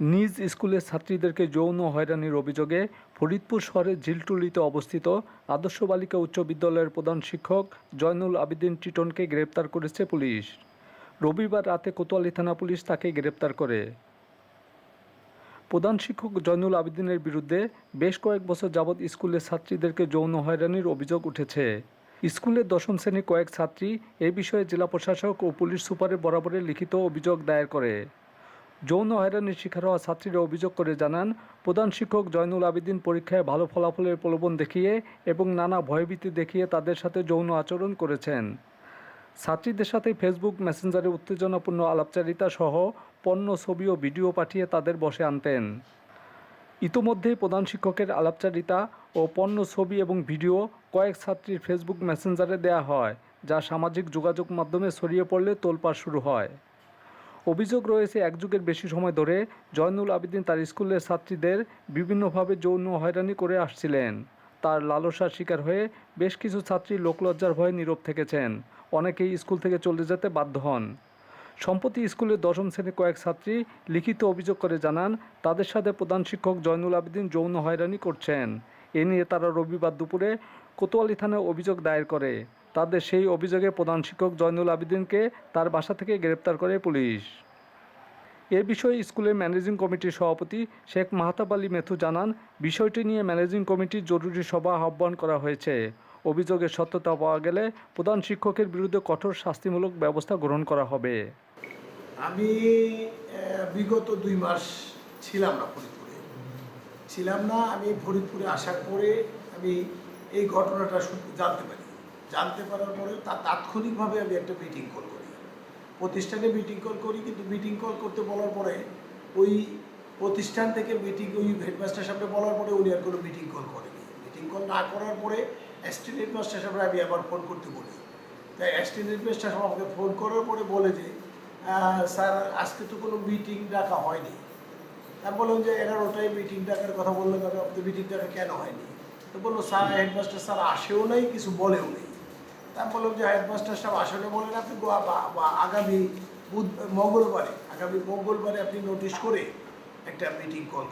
নিজ স্কুলের ছাত্রীদেরকে যৌন হয়রানির অভিযোগে ফরিদপুর শহরের ঝিলটুলিতে অবস্থিত আদর্শ বালিকা উচ্চ বিদ্যালয়ের প্রধান শিক্ষক জয়নুল আবেদিন টিটনকে গ্রেপ্তার করেছে পুলিশ। রবিবার রাতে কোতোয়ালি থানা পুলিশ তাকে গ্রেপ্তার করে। প্রধান শিক্ষক জয়নুল আবেদিনের বিরুদ্ধে বেশ কয়েক বছর যাবৎ স্কুলের ছাত্রীদেরকে যৌন হয়রানির অভিযোগ উঠেছে। স্কুলের দশম শ্রেণির কয়েক ছাত্রী এ বিষয়ে জেলা প্রশাসক ও পুলিশ সুপারের বরাবরে লিখিত অভিযোগ দায়ের করে। যৌন হয়রানির শিকার হওয়া ছাত্রীরা অভিযোগ করে জানান, প্রধান শিক্ষক জয়নুল আবেদিন পরীক্ষায় ভালো ফলাফলের প্রলোভন দেখিয়ে এবং নানা ভয়ভীতি দেখিয়ে তাদের সাথে যৌন আচরণ করেছেন। ছাত্রীদের সাথে ফেসবুক মেসেঞ্জারে উত্তেজনাপূর্ণ আলাপচারিতা সহ পণ্য, ছবি ও ভিডিও পাঠিয়ে তাদের বসে আনতেন। ইতোমধ্যেই প্রধান শিক্ষকের আলাপচারিতা ও পণ্য, ছবি এবং ভিডিও কয়েক ছাত্রীর ফেসবুক মেসেঞ্জারে দেয়া হয়, যা সামাজিক যোগাযোগ মাধ্যমে ছড়িয়ে পড়লে তোলপাড় শুরু হয়। অভিযোগ রয়েছে, এক যুগের বেশি সময় ধরে জয়নুল আবেদিন তার স্কুলের ছাত্রীদের বিভিন্নভাবে যৌন হয়রানি করে আসছিলেন। তার লালসার শিকার হয়ে বেশ কিছু ছাত্রী লোকলজ্জার ভয়ে নীরব থেকেছেন। অনেকেই স্কুল থেকে চলে যেতে বাধ্য হন। সম্প্রতি স্কুলের দশম শ্রেণির কয়েক ছাত্রী লিখিত অভিযোগ করে জানান, তাদের সাথে প্রধান শিক্ষক জয়নুল আবেদিন যৌন হয়রানি করছেন। এ নিয়ে তারা রবিবার দুপুরে কোতোয়ালি থানায় অভিযোগ দায়ের করে। তাদের সেই অভিযোগে প্রধান শিক্ষক জয়নুল আবেদিনকে তার বাসা থেকে গ্রেপ্তার করে পুলিশ। এ বিষয়ে স্কুলের ম্যানেজিং কমিটির সভাপতি শেখ মাহতাব আলী মেথু জানান, বিষয়টি নিয়ে ম্যানেজিং কমিটির জরুরি সভা আহ্বান করা হয়েছে। অভিযোগের সত্যতা পাওয়া গেলে প্রধান শিক্ষকের বিরুদ্ধে কঠোর শাস্তিমূলক ব্যবস্থা গ্রহণ করা হবে। আমি বিগত দুই মাস ছিলাম না ফরিদপুরে। ছিলাম না, আমি ফরিদপুরে আসার পরে আমি এই ঘটনাটা জানতে পারি। জানতে পারার পরে তা তাৎক্ষণিকভাবে আমি একটা মিটিং কল করি। প্রতিষ্ঠানে মিটিং কল করি, কিন্তু মিটিং কল করতে বলার পরে ওই প্রতিষ্ঠান থেকে মিটিং ওই হেডমাস্টার সামনে বলার পরে উনি আর কোনো মিটিং কল করেনি। মিটিং কল না করার পরে অ্যাসিস্ট্যান্ট হেডমাস্টার সামনে আমি আবার ফোন করতে বলি। তাই অ্যাসিস্ট্যান্ট হেডমাস্টার সাহেব আমাকে ফোন করার পরে বলে যে স্যার, আজকে তো কোনো মিটিং ডাকা হয়নি। আমি বললাম যে এগারোটায় মিটিং ডাকার কথা বললাম আমি আপনি মিটিং ডাকা কেন হয়নি? তো বলল, স্যার হেডমাস্টার স্যার আসেও নাই, কিছু বলেও নেই। তা আমি বললাম যে হেডমাস্টার সাহেব, আসলে বলেন বা আগামী বুধ, মঙ্গলবারে, আগামী মঙ্গলবারে আপনি নোটিশ করে একটা মিটিং কল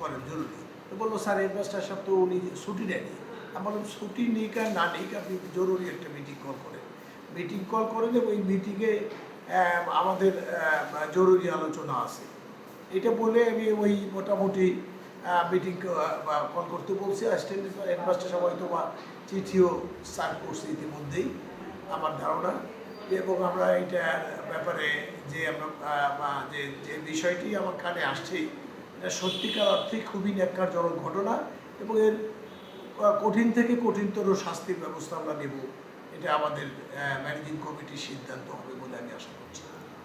করেন, জরুরি। তো বলল, স্যার হেডমাস্টার সাহেব তো উনি ছুটি নেয়নি। আমি বললাম, ছুটি নিক আর না নিক, আপনি জরুরি একটা মিটিং কল করেন। মিটিং কল করেন এবং ওই মিটিংয়ে আমাদের জরুরি আলোচনা আছে। এটা বলে আমি ওই মোটামুটি মিটিং কল করতে বলছি অ্যাসিস্ট্যান্ট হেডমাস্টার সবাই বা চিঠিও সার্ভ করছে ইতিমধ্যেই, আমার ধারণা। এবং আমরা এটার ব্যাপারে যে আমরা যে যে বিষয়টি আমার কানে আসছে, এটা সত্যিকার অর্থে খুবই ন্যাক্কারজনক ঘটনা এবং এর কঠিন থেকে কঠিনতর শাস্তির ব্যবস্থা আমরা নেব, এটা আমাদের ম্যানেজিং কমিটির সিদ্ধান্ত হবে বলে আমি আশা করছি।